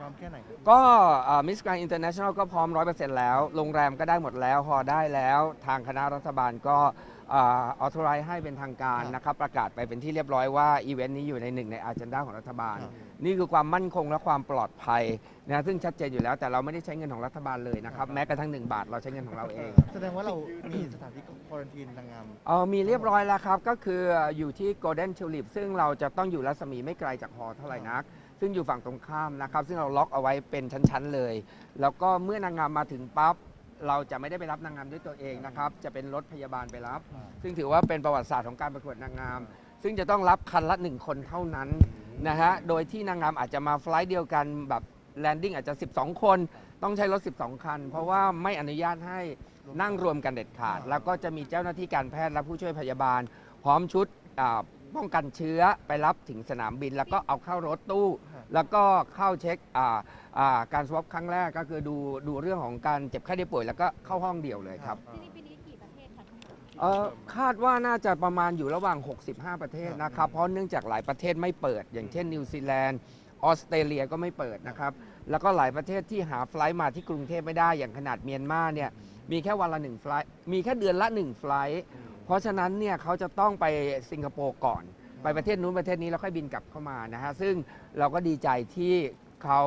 พร้อมแค่ไหนครับก็มิสกร n นอินเตอร์เนชั่นแนลก็พร้อม 100%แล้ว โรงแรมก็ได้หมดแล้วฮอได้แล้ว ทางคณะรัฐบาลก็ออท o ไรให้เป็นทางการครับนะครับ ประกาศไปเป็นที่เรียบร้อยว่า อีเวนต์นี้อยู่ในหนึ่งในอา g e n d a ของรัฐบาลครับนี่คือความมั่นคงและความปลอดภัยนะซึ่งชัดเจนอยู่แล้วแต่เราไม่ได้ใช้เงินของรัฐบาลเลยนะครับ แม้กระทั่ง 1 บาทเราใช้เงินของเราเอง แสดงว่าเรามีสถานที่ควอรันทีนนางงามเออมีเรียบร้อยแล้วครับ ก็คืออยู่ที่ Golden Tulip ซึ่งเราจะต้องอยู่รัศมีไม่ไกลจากหอเท่าไหร่นัก ซึ่งอยู่ฝั่งตรงข้ามนะครับ ซึ่งเราล็อกเอาไว้เป็นชั้นๆเลย แล้วก็เมื่อนางงามมาถึงปั๊บเราจะไม่ได้ไปรับนางงามด้วยตัวเองนะครับ จะเป็นรถพยาบาลไปรับ ซึ่งถือว่าเป็นประวัติศาสตร์ของการประกวดนางงาม ซึ่งจะต้องรับคันละหนึ่งคนเท่านั้นนะฮะ โดยที่นางงามอาจจะมาไฟลท์เดียวกันแบบแลนดิ้งอาจจะ 12 คน ต้องใช้รถ 12 คัน เพราะว่าไม่อนุญาตให้นั่งรวมกันเด็ดขาด แล้วก็จะมีเจ้าหน้าที่การแพทย์และผู้ช่วยพยาบาล พร้อมชุดอ่า ป้องกันเชื้อไปรับถึงสนามบิน แล้วก็เอาเข้ารถตู้ครับแล้วก็เข้าเช็คอ่าอ่าการสวอปครั้งแรกก็คือดูดูเรื่องของการเจ็บไข้ได้ป่วย แล้วก็เข้าห้องเดียวเลยครับที่นี่ปีนี้กี่ประเทศคะทั้งหมดเอ่อคาดว่าน่าจะประมาณอยู่ระหว่าง 65 ประเทศนะครับ เพราะเนื่องจากหลายประเทศไม่เปิด อย่างเช่นนิวซีแลนด์ออสเตรเลียก็ไม่เปิดนะครับแล้วก็หลายประเทศที่หาไฟลท์มาที่กรุงเทพไม่ได้อย่างขนาดเมียนมาเนี่ยมีแค่วันละหนึ่งไฟลท์มีแค่เดือนละหนึ่งไฟลท์ เพราะฉะนั้นเนี่ยเขาจะต้องไปสิงคโปร์ก่อน ไปประเทศนู้นประเทศนี้แล้วค่อยบินกลับเข้ามานะฮะซึ่งเราก็ดีใจที่เขา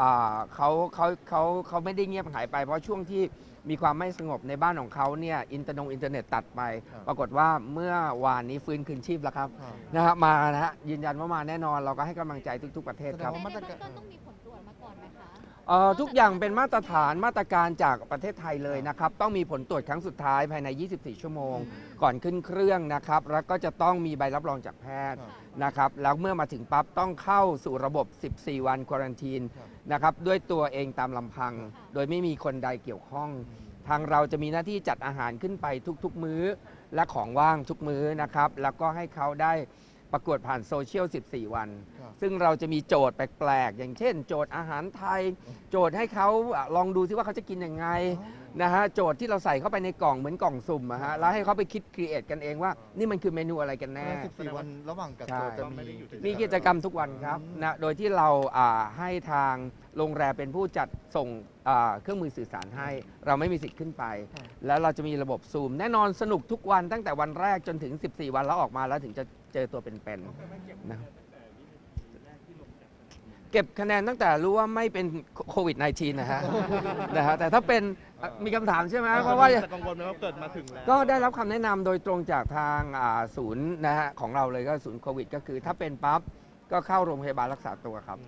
อ่าเขาเขาเขาเขาไม่ได้เงียบหายไป เพราะช่วงที่มีความไม่สงบในบ้านของเขาเนี่ยอินเตอร์นงอินเทอร์เน็ตตัดไป ครับปรากฏว่าเมื่อวานนี้ฟื้นคืนชีพแล้วครับครับ นะฮะมานะฮะยืนยันว่ามาแน่นอนเราก็ให้กำลังใจทุก ๆ ประเทศครับแสดงในว่าเบื้องต้นต้องมีผ เอ่อทุกอย่างเป็นมาตรฐานมาตรการจากประเทศไทยเลยนะครับ ต้องมีผลตรวจครั้งสุดท้ายภายใน 24 ชั่วโมง ก่อนขึ้นเครื่องนะครับ แล้วก็จะต้องมีใบรับรองจากแพทย์ครับนะครับ แล้วเมื่อมาถึงปั๊บต้องเข้าสู่ระบบ 14 วันควอรันทีนครับนะครับ ด้วยตัวเองตามลำพัง โดยไม่มีคนใดเกี่ยวข้อง ทางเราจะมีหน้าที่จัดอาหารขึ้นไปทุกๆ มื้อ และของว่างทุกมื้อนะครับ แล้วก็ให้เขาได้ ประกวดผ่านโซเชียล 14 วัน ครับซึ่งเราจะมีโจทย์แปลกๆ อย่างเช่น โจทย์อาหารไทย โจทย์ให้เขาอะลองดูซิว่าเขาจะกินยังไง นะฮะโจทย์ที่เราใส่เข้าไปในกล่องเหมือนกล่องสุ่มอะฮะแล้วให้เขาไปคิดครีเอทกันเองว่า นี่มันคือเมนูอะไรกันแน่สิบสี่วันระหว่างกักใช่ตัวจะมี มีกิจกรรมทุกวันครับนะโดยที่เราอ่าให้ทางโรงแรมเป็นผู้จัดส่งอ่าเครื่องมือสื่อสารให้ เราไม่มีสิทธิ์ขึ้นไปครับแล้วเราจะมีระบบซูม แน่นอนสนุกทุกวันตั้งแต่วันแรกจนถึง 14 วันแล้วออกมาแล้วถึงจะเจอตัวเป็นๆนะครับเก็บคะแนนตั้งแต่รู้ว่าไม่เป็นโควิด -19 นะฮะ นะฮะแต่ถ้าเป็น อะมีคำถามใช่ไหมเพราะว่ากังวลไหมว่าเกิดมาถึงแล้วก็ได้รับคำแนะนำโดยตรงจากทางอ่าศูนย์นะฮะของเราเลยก็ศูนย์โควิด ก็คือถ้าเป็นปั๊บก็เข้าโรงพยาบาลรักษาตัวครับ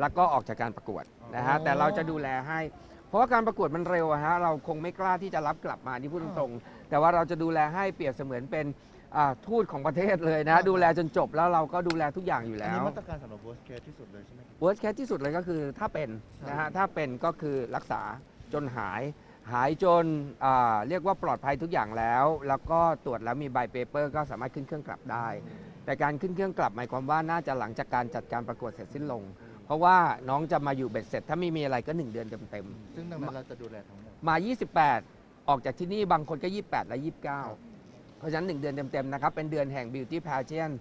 แล้วก็ออกจากการประกวดนะฮะอ๋อแต่เราจะดูแลให้ เพราะว่าการประกวดมันเร็วอะฮะเราคงไม่กล้าที่จะรับกลับมาที่พูดตรงๆแต่ว่าเราจะดูแลให้เปรียบเสมือนเป็นอ่าทูตของประเทศเลยนะ ดูแลจนจบแล้วเราก็ดูแลทุกอย่างอยู่อันแล้นี้ว มาตรการสำหรับ worst case ที่สุดเลยใช่ไหมครับ worst case ที่สุดเลยก็คือถ้าเป็นนะฮะถ้าเป็นก็คือรักษาจนหาย หายจนอ่าเรียกว่าปลอดภัยทุกอย่างแล้ว แล้วก็ตรวจแล้วมีใบเปเปอร์ก็สามารถขึ้นเครื่องกลับได้ แต่การขึ้นเครื่องกลับหมายความว่าน่าจะหลังจากการจัดการประกวดเสร็จสิ้นลง เพราะว่าน้องจะมาอยู่เบ็ดเสร็จ ถ้าไม่มีอะไรก็ 1 เดือนเต็มซึ่งดังนั้นเราจะดูแลทั้งหมด ๆมา 28 ออกจากที่นี่บางคนก็ 28 และ 29 เพราะฉะนั้น 1 เดือนเต็มๆนะครับ เป็นเดือนแห่ง Beauty Pageant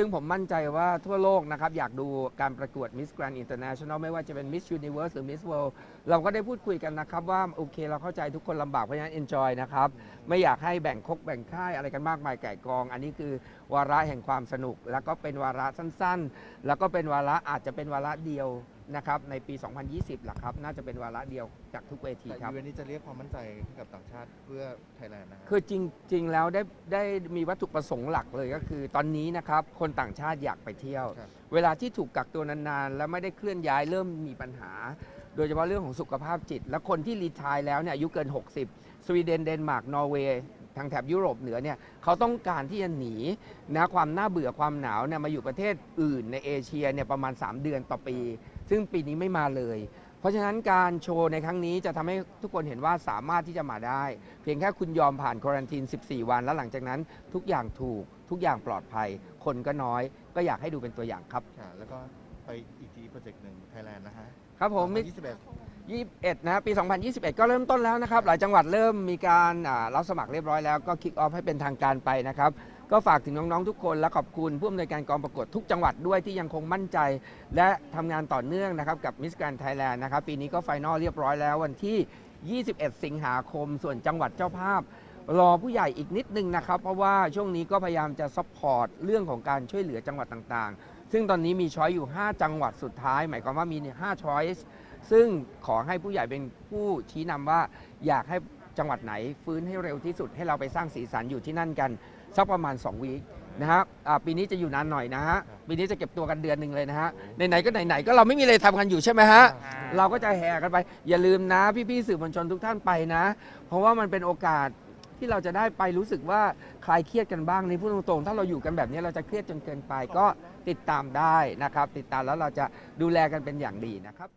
ซึ่งผมมั่นใจว่าทั่วโลกนะครับ อยากดูการประกวด Miss Grand International ไม่ว่าจะเป็น Miss Universe หรือ Miss World เราก็ได้พูดคุยกันนะครับ ว่าโอเคเราเข้าใจทุกคนลำบากเพราะฉะนั้น enjoy นะครับ ไม่อยากให้แบ่งคกแบ่งค่ายอะไรกันมากมายไก่กอง อันนี้คือวาระแห่งความสนุก แล้วก็เป็นวาระสั้นๆ แล้วก็เป็นวาระอาจจะเป็นวาระเดียว นะครับในปี 2020หละครับ น่าจะเป็นวาระเดียวจากทุกเวทีแต่ครัอีบเวนต์นี้จะเรียกความมั่นใจให้กับต่างชาติเพื่อไทยแลนด์นะฮะคือจริง ๆ แล้วได้ได้มีวัตถุประสงค์หลักเลยก็คือ ตอนนี้นะครับคนต่างชาติอยากไปเที่ยว ครับ เวลาที่ถูกกักตัวนานๆ แล้วไม่ได้เคลื่อนย้ายเริ่มมีปัญหา โดยเฉพาะเรื่องของสุขภาพจิต และคนที่รีไทายแล้วเนี่ยอายุเกิน 60 สวีเดน เดนมาร์ก นอร์เวย์ ทางแถบยุโรปเหนือเนี่ยเขาต้องการที่จะหนีนะความน่าเบื่อความหนาวเนี่ยมาอยู่ประเทศอื่นในเอเชียเนี่ยประมาณ 3 เดือนต่อปี ซึ่งปีนี้ไม่มาเลย เพราะฉะนั้นการโชว์ในครั้งนี้จะทำให้ทุกคนเห็นว่าสามารถที่จะมาได้ เพียงแค่คุณยอมผ่านควอรันทีน 14 วัน แล้วหลังจากนั้นทุกอย่างถูก ทุกอย่างปลอดภัย คนก็น้อย ก็อยากให้ดูเป็นตัวอย่างครับค่ะแล้วก็ไปอีกทีโปรเจกต์หนึ่งไทยแลนด์นะฮะ ครับผมมิ21 21 นะปี 2021 ก็เริ่มต้นแล้วนะครับ หลายจังหวัดเริ่มมีการอ่ารับสมัครเรียบร้อยแล้วก็คิกออฟให้เป็นทางการไปนะครับ ก็ฝากถึงน้องๆทุกคนและขอบคุณผู้อำนวยการกองประกวดทุกจังหวัดด้วยที่ยังคงมั่นใจ และทำงานต่อเนื่องนะครับกับมิสแกรนไทยแลนด์นะครับปีนี้ก็ไฟนอลเรียบร้อยแล้ววันที่ 21 สิงหาคม ส่วนจังหวัดเจ้าภาพ รอผู้ใหญ่อีกนิดนึงนะครับ เพราะว่าช่วงนี้ก็พยายามจะซัพพอร์ตเรื่องของการช่วยเหลือจังหวัดต่างๆ ซึ่งตอนนี้มีช้อยอยู่ 5 จังหวัดสุดท้าย หมายความว่ามี 5 ช้อยซึ่งขอให้ผู้ใหญ่เป็นผู้ชี้นำว่าอยากให้จังหวัดไหนฟื้นให้เร็วที่สุดให้เราไปสร้างสีสันอยู่ที่นั่นกัน สักประมาณ 2 วีคนะครับอ่าปีนี้จะอยู่นานหน่อยนะฮะปีนี้จะเก็บตัวกันเดือนหนึ่งเลยนะฮะไหนๆก็ไหนๆก็เราไม่มีอะไรทำกันอยู่ใช่ไหมฮะ เราก็จะแห่กันไป อย่าลืมนะพี่ๆสื่อมวลชนทุกท่านไปนะ เพราะว่ามันเป็นโอกาสที่เราจะได้ไปรู้สึกว่าคลายเครียดกันบ้างในพูดตรงๆ ถ้าเราอยู่กันแบบนี้เราจะเครียดจนเกินไปก็ติดตามได้นะครับ ติดตามแล้วเราจะดูแลกันเป็นอย่างดีนะครับ